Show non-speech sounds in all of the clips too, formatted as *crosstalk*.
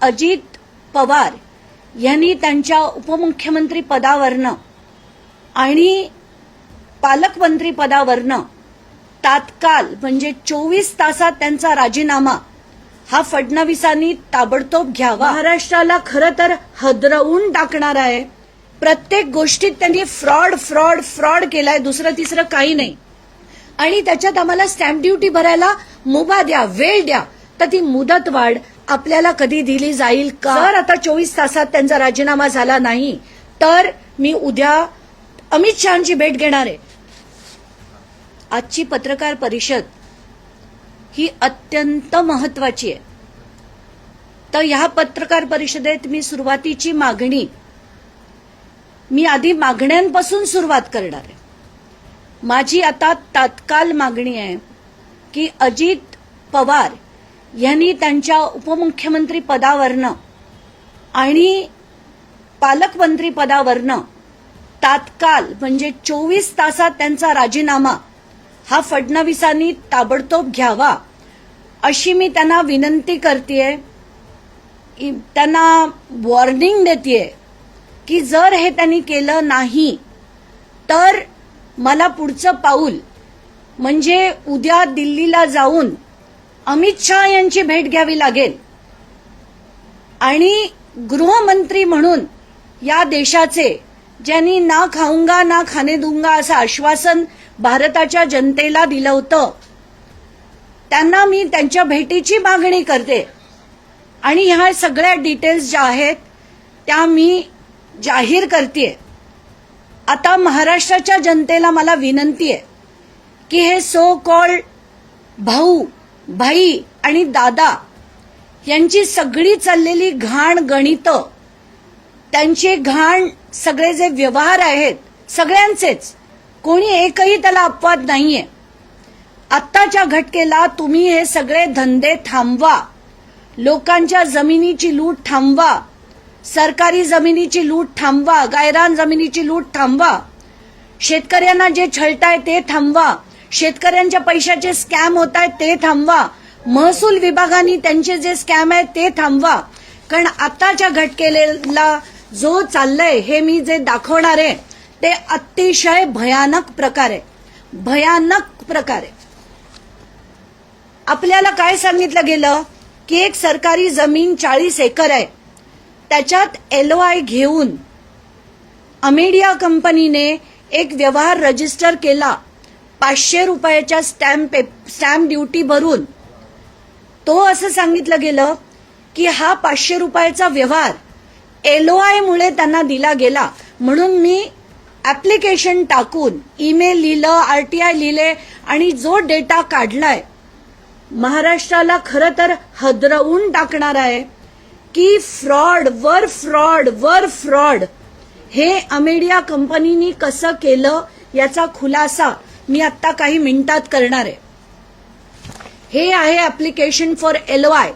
अजित पवार यांनी त्यांच्या उपमुख्यमंत्री पदावरनं आणि पालकमंत्री पदावरनं तात्काळ म्हणजे चोवीस तासात त्यांचा राजीनामा हा फडणवीसांनी ताबडतोब घ्यावा. महाराष्ट्राला खरं तर हदरवून टाकणार आहे. प्रत्येक गोष्टीत त्यांनी फ्रॉड फ्रॉड फ्रॉड केलाय. दुसरं तिसरं काही नाही. आणि त्याच्यात आम्हाला स्टॅम्प ड्युटी भरायला मुभा द्या वेळ द्या. तर ती मुदत वाढ आपल्याला कधी दिली जाईल का? जर आता चोवीस तासात त्यांचा राजीनामा झाला नाही तर मी उद्या अमित शहाची भेट घेणार आहे. आजची पत्रकार परिषद ही अत्यंत महत्वाची आहे. तर ह्या पत्रकार परिषदेत मी सुरुवातीची मागणी मी आधी मागण्यांपासून सुरुवात करणार आहे. माझी आता तात्काळ मागणी आहे की अजित पवार यांनी त्यांच्या उपमुख्यमंत्री पदावरनं आणि पालकमंत्री पदावरनं तात्काळ म्हणजे चोवीस तासात त्यांचा राजीनामा हा फडणवीसांनी ताबडतोब घ्यावा अशी मी त्यांना विनंती करतेय. त्यांना वॉर्निंग देते की जर हे त्यांनी केलं नाही तर मला पुढचं पाऊल म्हणजे उद्या दिल्लीला जाऊन अमित शहा यांची भेट घ्यावी लागेल. आणि गृहमंत्री म्हणून या देशाचे ज्यांनी ना खाऊंगा ना खाणे दूंगा असं आश्वासन भारताच्या जनतेला दिलं होतं त्यांना मी त्यांच्या भेटीची मागणी करते. आणि ह्या सगळ्या डिटेल्स ज्या आहेत त्या मी जाहीर करते आता महाराष्ट्राच्या जनतेला मला विनंती आहे की हे सो कॉल्ड भाऊ भाई आणि दादा यांची सगळी चाललेली घाण गणित त्यांचे घाण सगळे जे व्यवहार आहेत सगळ्यांचेच कोणी एकही त्याला अपवाद नाहीये. आत्ताच्या घटकेला तुम्ही हे सगळे धंदे थांबवा. लोकांच्या जमिनीची लूट थांबवा. सरकारी जमिनीची लूट थांबवा. गायरान जमिनीची लूट थांबवा. शेतकऱ्यांना जे छळताय ते थांबवा. शेतकऱ्यांच्या पैशाचे स्कॅम होत आहेत ते थांबवा. महसूल विभागाने त्यांचे जे स्कॅम आहेत ते थांबवा. कारण आताच्या घटकेला जो चाललंय हे मी जे दाखवणार आहे ते अतिशय भयानक प्रकार आहे. भयानक प्रकार आहे. आपल्याला काय सांगितलं गेलं? की एक सरकारी जमीन चाळीस एकर आहे. त्याच्यात एलओआय घेऊन अमेडिया कंपनीने एक व्यवहार रजिस्टर केला. पाचशे रुपयाच्या स्टॅम्प स्टॅम्प ड्युटी भरून तो असं सांगितलं गेलं की हा पाचशे रुपयाचा व्यवहार एलओआयमुळे त्यांना दिला गेला. म्हणून मी ऍप्लिकेशन टाकून ईमेल लिहिलं आरटीआय लिहिले आणि जो डेटा काढलाय महाराष्ट्राला खरं तर हदरवून टाकणार आहे की फ्रॉड वर फ्रॉड वर फ्रॉड हे अमेडिया कंपनीनी कसं केलं याचा खुलासा मी आत्ता काही मिनिटात करणार आहे. हे आहे ऍप्लिकेशन फॉर एलवाय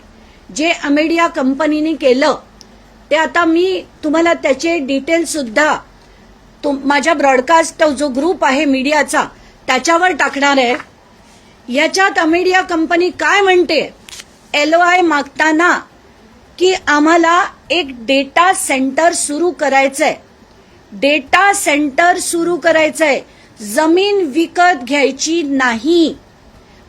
जे अमेडिया कंपनीने केलं. ते आता मी तुम्हाला त्याचे डिटेल सुद्धा माझ्या ब्रॉडकास्ट जो ग्रुप आहे मीडियाचा त्याच्यावर टाकणार आहे. याच्यात अमेडिया कंपनी काय म्हणते? एलवाय मागताना की आम्हाला एक डेटा सेंटर सुरू करायचंय. डेटा सेंटर सुरू करायचंय. जमीन विकत घ्यायची नाही.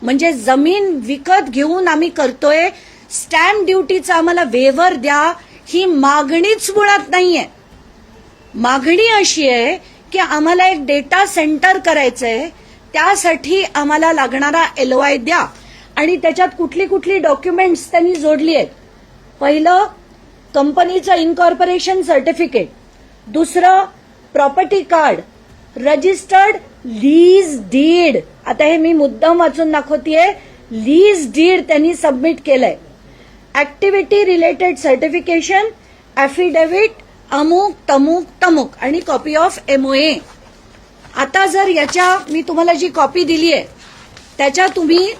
म्हणजे जमीन विकत घेऊन आम्ही करतोय स्टॅम्प ड्युटीचा आम्हाला वेवर द्या ही मागणीच मुळात नाहीये. मागणी अशी आहे की आम्हाला एक डेटा सेंटर करायचंय त्यासाठी आम्हाला लागणारा एलवाय द्या. आणि त्याच्यात कुठली कुठली डॉक्युमेंट्स त्यांनी जोडली आहेत. पहिलं कंपनीचं इन्कॉर्पोरेशन सर्टिफिकेट दुसरं property card registered lease deed आता हे मी मुद्दाम वाचून दाखवतीये. लीज डीड त्यांनी सबमिट केलंय. ऍक्टिव्हिटी रिलेटेड सर्टिफिकेशन ऍफिडेव्हिट अमुक तमुक तमुक आणि कॉपी ऑफ एमओए आता जर याच्या मी तुम्हाला जी कॉपी दिली आहे त्याच्या तुम्ही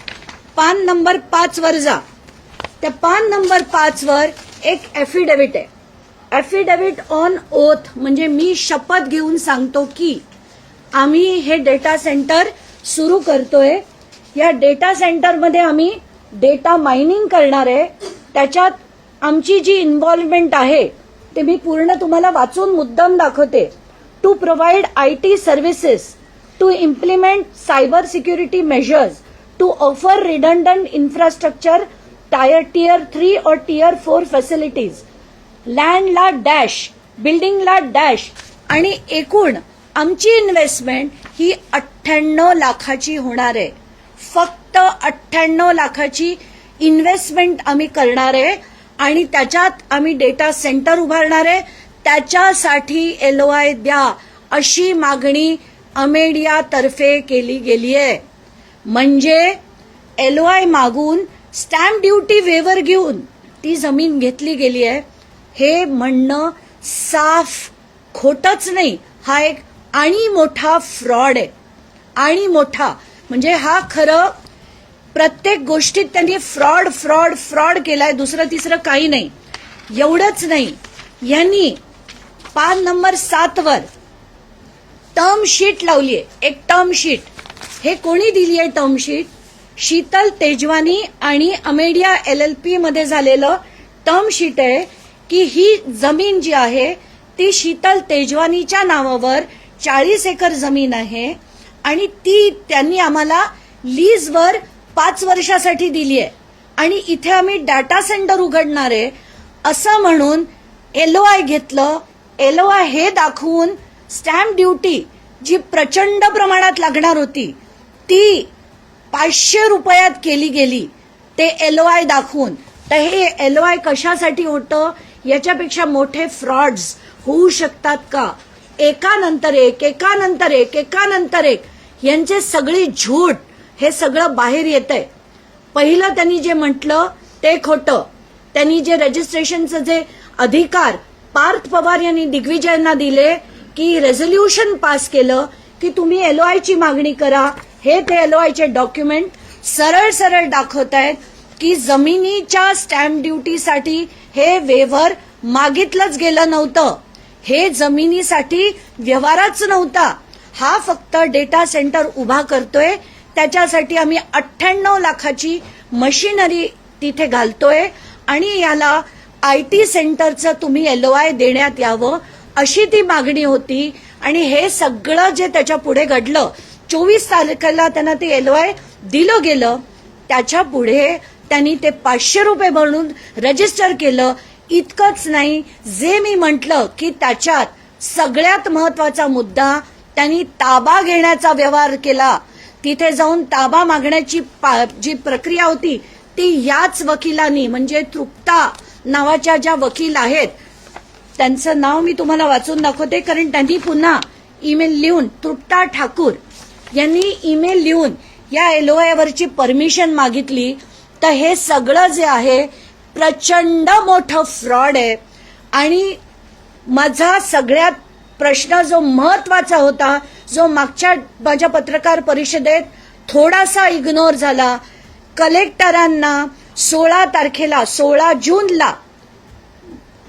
पान नंबर पाच वर जा. त्या पान नंबर पाच वर एक ऍफिडेव्हिट आहे. ऍफिडेव्हिट ऑन ओथ म्हणजे मी शपथ घेऊन सांगतो की आम्ही हे डेटा सेंटर सुरू करतोय. या डेटा सेंटरमध्ये आम्ही डेटा मायनिंग करणार आहे. त्याच्यात आमची जी इन्व्हॉल्वमेंट आहे ते मी पूर्ण तुम्हाला वाचून मुद्दाम दाखवते. To provide I T services to implement cyber security measures to offer redundant infrastructure tire tier three और टियर फोर फॅसिलिटीज लँडला डॅश बिल्डिंगला डॅश आणि एकूण आमची इन्व्हेस्टमेंट ही अठ्ठ्याण्णव लाखाची होणार आहे. फक्त अठ्ठ्याण्णव लाखाची इन्व्हेस्टमेंट आम्ही करणार आहे आणि त्याच्यात आम्ही डेटा सेंटर उभारणार आहे. त्याच्यासाठी एलओआय द्या अशी मागणी अमेडियातर्फे केली गेली आहे. म्हणजे एलओआय मागून स्टॅम्प ड्युटी वेवर घेऊन ती जमीन घेतली गेली आहे. हे म्हणणं साफ खोटच नाही. हा एक आणि मोठा फ्रॉड आहे. आणि मोठा. म्हणजे हा खरं प्रत्येक गोष्टीत त्यांनी फ्रॉड फ्रॉड फ्रॉड केलाय. दुसरं तिसरं काही नाही. एवढंच नाही. यांनी पान नंबर सात वर टर्म शीट लावलीये. एक टर्म शीट हे कोणी दिली आहे टर्म शीट शीतल तेजवानी आणि अमेडिया एल एल पी मध्ये झालेलं टर्म शीट आहे की ही जमीन जी आहे ती शीतल तेजवानीच्या नावावर चाळीस एकर जमीन आहे आणि ती त्यांनी आम्हाला लीजवर पाच वर्षासाठी दिली आहे. आणि इथे आम्ही डाटा सेंटर उघडणार आहे असं म्हणून एलओआय घेतलं. एलओआय हे दाखवून स्टॅम्प ड्युटी जी प्रचंड प्रमाणात लागणार होती ती पाचशे रुपयात केली गेली. ते एलओआय दाखवून. तर हे एलओआय कशासाठी होतं? याच्यापेक्षा मोठे फ्रॉड्स होऊ शकतात का? एकानंतर एक एकानंतर एक एकानंतर एक. यांचे सगळी झूट हे सगळं बाहेर येत आहे पहिलं त्यांनी जे म्हटलं ते खोटं. त्यांनी जे रजिस्ट्रेशनचं जे अधिकार पार्थ पवार यांनी दिग्विजयांना दिले की रेझोल्युशन पास केलं की तुम्ही एलओआयची मागणी करा हे ते एलओआयचे डॉक्युमेंट सरळ सरळ दाखवत आहेत की जमिनीच्या स्टॅम्प ड्युटीसाठी हे वेव्हर मागितलंच गेलं नव्हतं. हे जमिनीसाठी व्यवहारच नव्हता. हा फक्त डेटा सेंटर उभा करतोय. त्याच्यासाठी आम्ही अठ्ठ्याण्णव लाखाची मशिनरी तिथे घालतोय आणि याला आय टी सेंटरचं तुम्ही एलओआय देण्यात यावं अशी ती मागणी होती. आणि हे सगळं जे त्याच्या पुढे घडलं चोवीस तारखेला त्यांना ते एलओआय दिलं गेलं. त्याच्या पुढे त्यांनी ते पाचशे रुपये म्हणून रजिस्टर केलं. इतकंच नाही जे मी म्हटलं की त्याच्यात सगळ्यात महत्त्वाचा मुद्दा त्यांनी ताबा घेण्याचा व्यवहार केला. तिथे जाऊन ताबा मागण्याची पा- जी प्रक्रिया होती ती याच वकिलांनी म्हणजे तृप्ता नावाच्या ज्या वकील आहेत त्यांचं नाव मी तुम्हाला वाचून दाखवते कारण त्यांनी पुन्हा ईमेल लिहून तृप्ता ठाकूर यांनी ईमेल लिहून या एलओआयवरची परमिशन मागितली. तर हे सगळं जे आहे प्रचंड मोठं फ्रॉड आहे. आणि माझा सगळ्यात प्रश्न जो महत्त्वाचा होता जो मागच्या माझ्या पत्रकार परिषदेत थोडासा इग्नोर झाला कलेक्टरांना सोळा तारखेला सोळा जूनला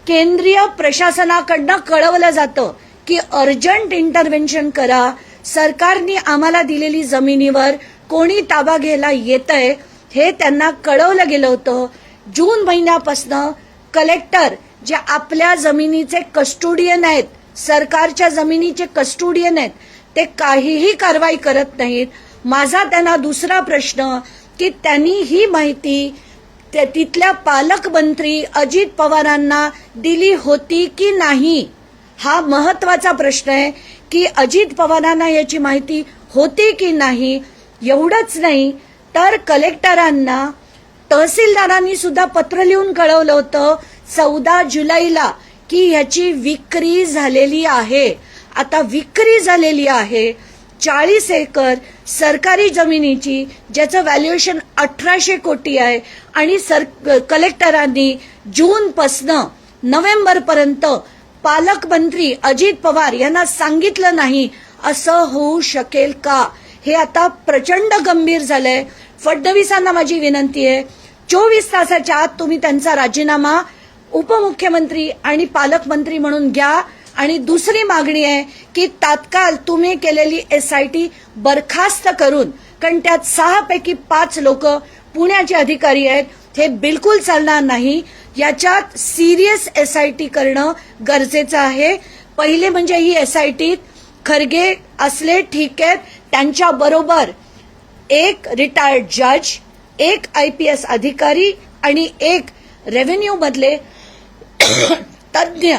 केंद्रीय प्रशासनाकडनं कळवलं जातं की अर्जंट इंटरव्हेन्शन करा सरकारने आम्हाला दिलेली जमिनीवर कोणी ताबा घ्यायला येत आहे हे त्यांना कळवलं गेलं होतं. जून महिन्यापासनं कलेक्टर जे आपल्या जमिनीचे कस्टोडियन आहेत सरकारच्या जमिनीचे कस्टोडियन आहेत ते काहीही कारवाई करत नाहीत. माझा त्यांना दुसरा प्रश्न की त्यांनी ही माहिती तिथल्या पालकमंत्री अजित पवारांना दिली होती की नाही? हा महत्त्वाचा प्रश्न आहे की अजित पवारांना याची माहिती होती की नाही? एवढंच नाही तर कलेक्टरांना तहसीलदारांनी सुद्धा पत्र लिहून कळवलं होतं चौदा जुलैला की ह्याची विक्री झालेली आहे. आता विक्री झालेली आहे. चाळीस एकर सरकारी जमिनीची ज्याचं व्हॅल्युएशन अठराशे कोटी आहे आणि सर कलेक्टरांनी जूनपासनं नोव्हेंबरपर्यंत पालकमंत्री अजित पवार यांना सांगितलं नाही असं होऊ शकेल का? हे आता प्रचंड गंभीर झालंय. फडणवीसांना माझी विनंती आहे चोवीस तासाच्या आत तुम्ही त्यांचा राजीनामा उपमुख्यमंत्री आणि पालकमंत्री म्हणून घ्या. आणि दुसरी मागणी आहे की तात्काळ तुम्ही केलेली एसआयटी बरखास्त करून कारण त्यात सहापैकी पाच लोक पुण्याचे अधिकारी आहेत हे बिलकुल चालणार नाही. याच्यात सिरियस एस आय टी करणं गरजेचं आहे. पहिले म्हणजे ही एस आय टी खरगे असले ठीक आहेत त्यांच्या बरोबर एक रिटायर्ड जज एक आय पी एस अधिकारी आणि एक रेव्हेन्यू मधले *coughs* तज्ज्ञ.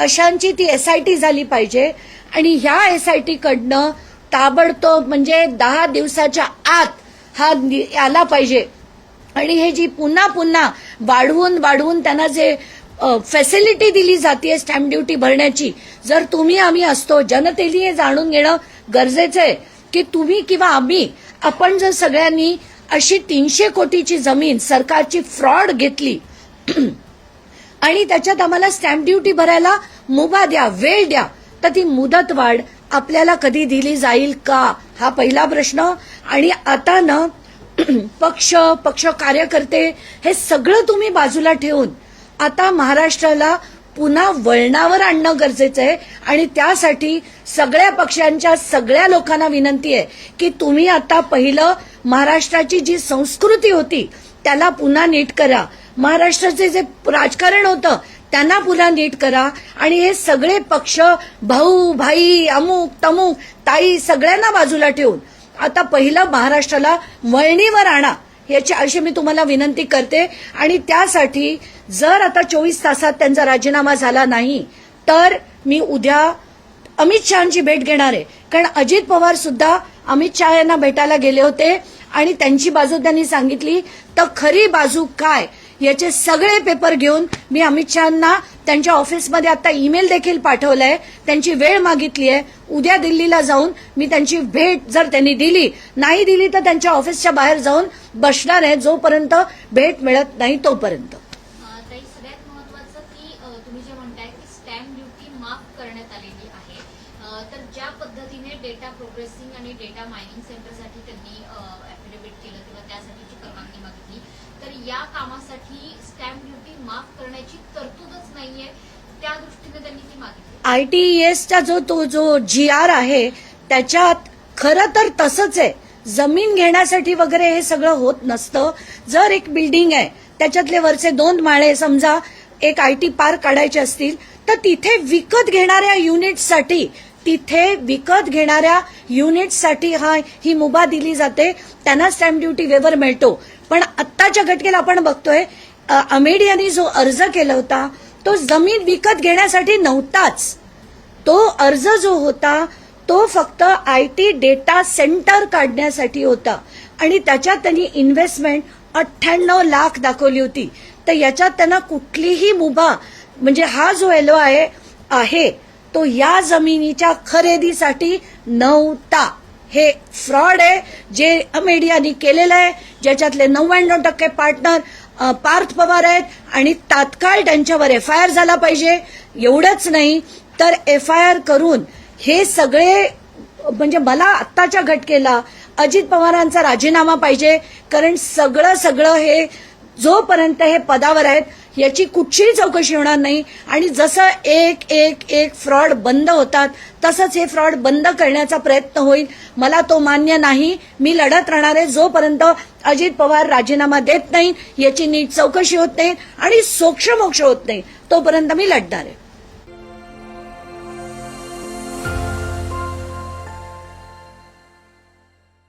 अशांची ती एस आय टी झाली पाहिजे आणि ह्या एस आय टी कडनं ताबडतोब म्हणजे दहा दिवसाच्या आत हा आला पाहिजे. आणि हे जी पुन्हा पुन्हा वाढवून वाढवून त्यांना जे फॅसिलिटी दिली जाते स्टॅम्प ड्युटी भरण्याची जर तुम्ही आम्ही असतो जनतेने हे जाणून घेणं गरजेचं आहे. की तुम्ही किंवा आम्ही आपण जर सगळ्यांनी अशी तीनशे कोटीची जमीन सरकारची फ्रॉड घेतली *clears throat* आणि त्याच्यात आम्हाला स्टॅम्प ड्युटी भरायला मुभा द्या वेळ द्या तर ती मुदत वाढ आपल्याला कधी दिली जाईल का? हा पहिला प्रश्न. आणि आता ना *clears throat* पक्ष पक्ष कार्यकर्ते हे सगळं तुम्ही बाजूला ठेवून आता महाराष्ट्राला पुन्हा वळणावर आणणं गरजेचं आहे. आणि त्यासाठी सगळ्या पक्षांच्या सगळ्या लोकांना विनंती आहे की तुम्ही आता पहिलं महाराष्ट्राची जी संस्कृती होती त्याला पुन्हा नीट करा. महाराष्ट्राचे जे राजकारण होतं त्यांना पुन्हा नीट करा. आणि हे सगळे पक्ष भाऊ भाई अमुक तमुक ताई सगळ्यांना बाजूला ठेवून आता पहिलं महाराष्ट्राला वळणीवर आणा. याची अशी मी तुम्हाला विनंती करते. आणि त्यासाठी जर आता चोवीस तासात त्यांचा राजीनामा झाला नाही तर मी उद्या अमित शहाची भेट घेणार आहे. कारण अजित पवार सुद्धा अमित शहा यांना भेटायला गेले होते आणि त्यांची बाजू त्यांनी सांगितली तर खरी बाजू काय? याचे सगळे पेपर घेऊन मी अमित शहाना त्यांच्या ऑफिसमध्ये आता ईमेल देखील पाठवलाय. त्यांची वेळ मागितली आहे उद्या दिल्लीला जाऊन मी त्यांची भेट जर त्यांनी दिली नाही दिली तर त्यांच्या ऑफिसच्या बाहेर जाऊन बसणार आहे जोपर्यंत भेट मिळत नाही तोपर्यंत अ, ताई सगळ्यात महत्वाचं की अ, तुम्ही जे म्हणताय की स्टॅम्प ड्युटी माफ करण्यात आलेली आहे अ, तर ज्या पद्धतीने डेटा प्रोग्रेसिंग आणि डेटा मायनिंग सेंटरसाठी त्यांनी ऍफिडेव्हिट केलं किंवा त्यासाठीची परवानगी मागितली तर या कामासाठी स्टॅम्प ड्युटी माफ करण्याची तरतूदच नाहीये. त्या दृष्टीने त्यांनी ती मागितली. आय टी एसचा जो तो जो जी आर आहे त्याच्यात खरं तर तसंच आहे. जमीन घेण्यासाठी वगैरे हे सगळं होत नसतं. जर एक बिल्डिंग आहे त्याच्यातले वरचे दोन माळे समजा एक आय टी पार्क काढायचे असतील तर तिथे विकत घेणाऱ्या युनिटसाठी तिथे विकत घेणाऱ्या युनिटसाठी हा ही मुभा दिली जाते. त्यांना स्टॅम्प ड्युटी वेवर मिळतो. पण आत्ताच्या घटकेला आपण बघतोय अमेड यांनी जो अर्ज केला होता तो जमीन विकत घेण्यासाठी नव्हताच. तो अर्ज जो होता तो फक्त आय टी डेटा सेंटर काढण्यासाठी होता. आणि त्याच्यात त्यांनी इन्व्हेस्टमेंट अठ्ठ्याण्णव लाख दाखवली होती. तर याच्यात त्यांना कुठलीही मुभा म्हणजे हा जो एलो आहे आहे तो या जमिनीच्या खरेदीसाठी नव्हता. हे फ्रॉड आहे जे मीडियानी केलेलं आहे ज्याच्यातले नव्याण्णव टक्के पार्टनर पार्थ पवार आहेत आणि तात्काळ त्यांच्यावर एफ आय आर झाला पाहिजे. एवढंच नाही तर एफ आय आर करून हे सगळे म्हणजे मला आत्ताच्या घटकेला अजित पवारांचा राजीनामा पाहिजे. कारण सगळं सगळं हे जोपर्यंत हे पदावर आहेत याची कुठचीही चौकशी होणार नाही. आणि जसं एक एक एक फ्रॉड बंद होतात तसंच हे फ्रॉड बंद करण्याचा प्रयत्न होईल. मला तो मान्य नाही. मी लढत राहणार आहे जोपर्यंत अजित पवार राजीनामा देत नाही याची नीट चौकशी होत नाही आणि सोक्षमोक्ष होत नाही तोपर्यंत मी लढणार आहे.